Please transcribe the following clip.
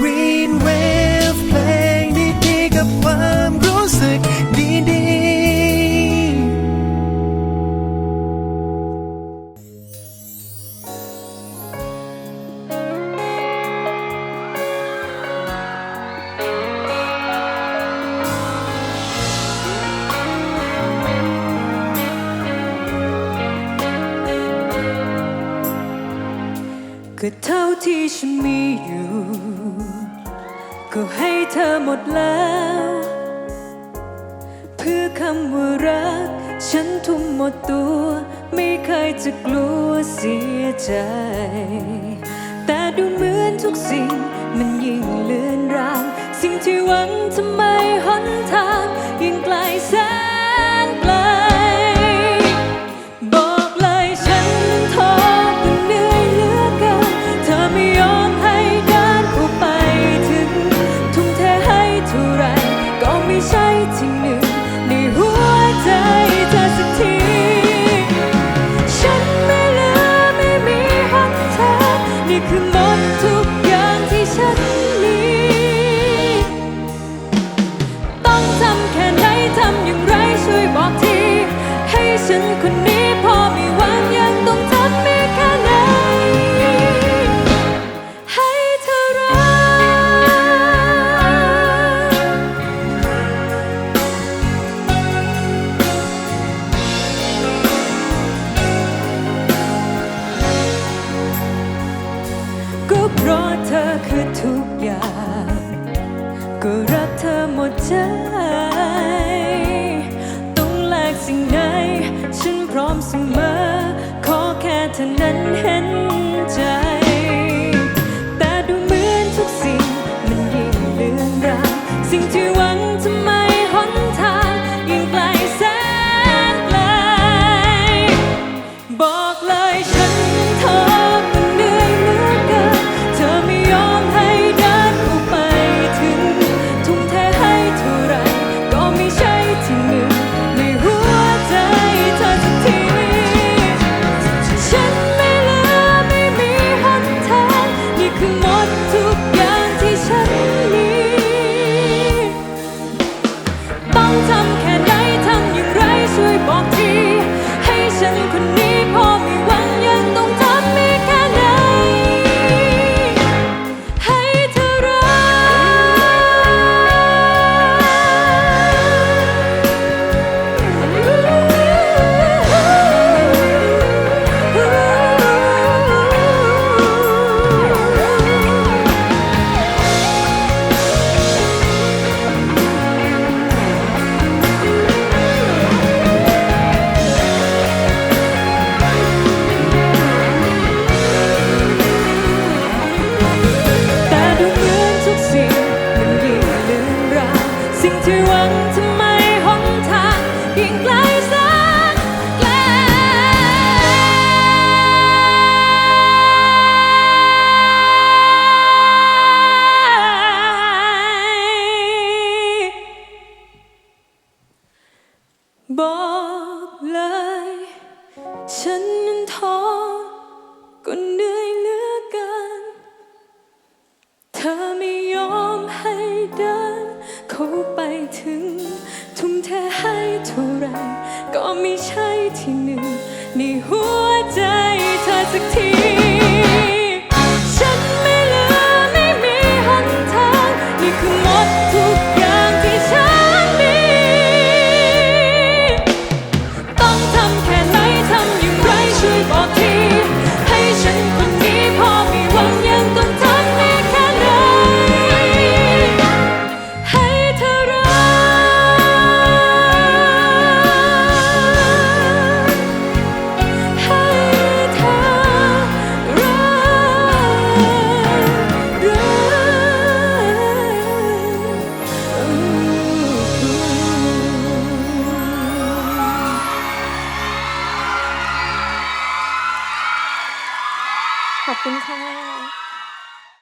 Green Wave เพลงดีๆกับความรู้สึกดีๆก็เท่าที่ฉันมีอยู่ ก็ให้เธอหมดแล้ว เพื่อคำว่ารัก ฉันทุ่มหมดตัว ไม่เคยจะกลัวเสียใจ แต่ดูเหมือนทุกสิ่งมันยิ่งเลือนราง สิ่งที่หวังทำไมหนทางยิ่งไกลแสนางนี่ คือทุกอย่าง ก็รักเธอหมดใจ ต้องแลกสิ่งไหนฉันพร้อมเสมอ ขอแค่เธอนั้น บอกเลย ฉันนั้นท้อก็เหนื่อยเหลือเกิน เธอไม่ยอมให้เดิน เข้าไปถึง ทุ่มเทให้เท่าไร ก็ไม่ใช่ที่หนึ่งในหัวใจเธอสักที 我们看